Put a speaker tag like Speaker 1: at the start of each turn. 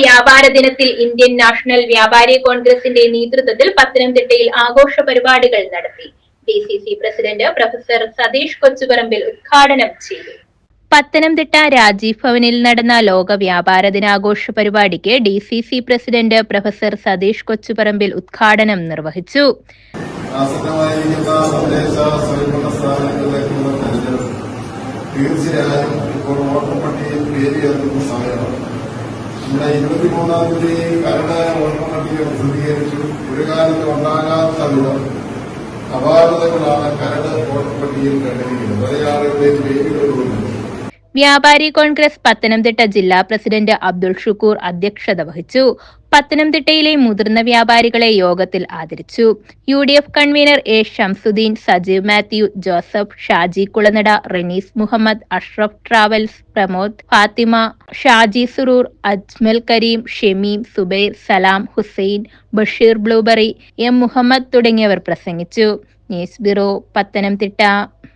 Speaker 1: വ്യാപാര ദിനത്തിൽ Indian national വ്യാപാരി കോൺഗ്രസിന്റെ നേതൃത്വത്തിൽ പത്തനംതിട്ടയിൽ ആഘോഷ പരിപാടികൾ നടത്തി. D C C president professor Satheesh Kochuparambil ഉദ്ഘാടനം ചെയ്തു. പത്തനംതിട്ട രാജീവ് ഭവനിൽ നടന്ന ലോക വ്യാപാര ദിനാഘോഷ പരിപാടിക്ക് D C C president professor Satheesh Kochuparambil ഉദ്ഘാടനം നിർവഹിച്ചു.
Speaker 2: തീർച്ചയായും ഇപ്പോൾ വോട്ടർ പട്ടികയിൽ പേര് ചേർക്കുന്ന സമയമാണ്. നമ്മുടെ ഇരുപത്തിമൂന്നാം തീയതി കരട് പട്ടിക പ്രസിദ്ധീകരിച്ചു ഒരു കാലത്ത് ഉണ്ടാകാത്ത വിധം അപാകതകളാണ് കരട് ഓർമ്മപ്പെട്ടിയിൽ പട്ടികയിൽ കണ്ടിരിക്കുന്നത് പല ആളുകളുടെയും പേരുകൾ
Speaker 1: വ്യാപാരി കോൺഗ്രസ് പത്തനംതിട്ട ജില്ലാ പ്രസിഡന്റ് അബ്ദുൾ ഷുക്കൂർ അധ്യക്ഷത വഹിച്ചു. പത്തനംതിട്ടയിലെ മുതിർന്ന വ്യാപാരികളെ യോഗത്തിൽ ആദരിച്ചു. U D F convener A Shamsuddin Sajeev Mathew Joseph Shaji Kulanada Renees Muhammad Ashraf travels Pramod Fathima Shaji Suroor Ajmal Kareem Shemeem Subair Salam Hussain Basheer blueberry M Muhammad തുടങ്ങിയവർ പ്രസംഗിച്ചു. News bureau Pathanamthitta.